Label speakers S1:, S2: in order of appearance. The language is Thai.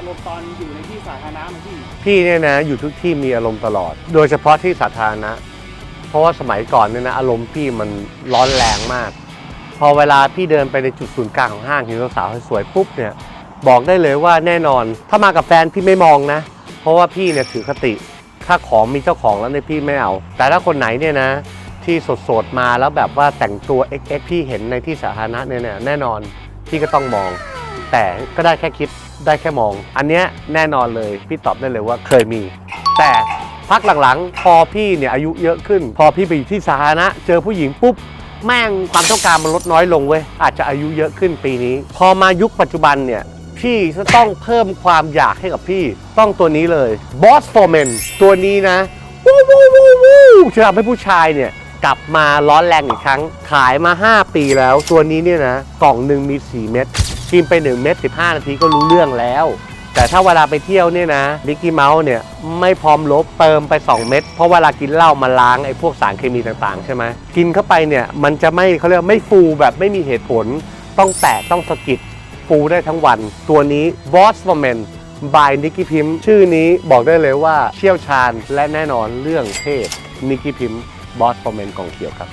S1: อารมณ์ตอนอยู่ในที่สาธารณะไหมพี่
S2: พี่เนี่ยนะอยู่ทุกที่มีอารมณ์ตลอด โดยเฉพาะที่สาธารณะ เพราะว่าสมัยก่อนเนี่ยนะอารมณ์พี่มันร้อนแรงมาก พอเวลาพี่เดินไปในจุดศูนย์กลางของห้างเห็นสาวสวยปุ๊บเนี่ยบอกได้เลยว่าแน่นอน ถ้ามากับแฟนพี่ไม่มองนะ เพราะว่าพี่เนี่ยถือคติ ถ้าของมีเจ้าของแล้วเนี่ยพี่ไม่เอา แต่ถ้าคนไหนเนี่ยนะ ที่สดๆมาแล้วแบบว่าแต่งตัว XX พี่เห็นในที่สาธารณะเนี่ยแน่นอนพี่ก็ต้องมอง แต่ก็ได้แค่คิดได้แค่มอง อันเนี้ยแน่นอนเลย พี่ตอบได้เลยว่าเคยมี แต่พักหลังๆ พอพี่เนี่ยอายุเยอะขึ้น พอพี่ไปอยู่ที่สาธารณะเจอผู้หญิงปุ๊บแม่งความต้องการมันลดน้อยลงเว้ยอาจจะอายุเยอะขึ้นปีนี้ พอมายุคปัจจุบันเนี่ยพี่จะต้องเพิ่มความอยากให้กับพี่ ต้องตัวนี้เลย Boss for Men ตัวนี้นะวู้วู้วู้วู้จะทำให้ผู้ชายเนี่ยกลับมาร้อนแรงอีกครั้ง ขายมา 5 ปีแล้ว ตัวนี้เนี่ยนะ กล่องหนึ่งมี 4 เม็ด กินไป 1 เม็ด15 นาทีก็รู้เรื่องแล้ว แต่ถ้าเวลาไปเที่ยวเนี่ยนะมิกกี้เมาส์เนี่ยไม่พร้อมลบเติมไป 2 เม็ดเพราะเวลากินเหล้ามาล้างไอ้พวกสารเคมีต่างๆ ใช่ไหมกินเข้าไปเนี่ยมันจะไม่เขาเรียกไม่ฟูแบบไม่มีเหตุผล ต้องแตะต้องสะกิดฟูได้ทั้งวัน ตัวนี้ Boss for Men by Nicky Pim ชื่อนี้บอกได้เลยว่าเชี่ยวชาญและแน่นอนเรื่องเทพ Nicky Pim Boss for Men กล่องเขียวครับ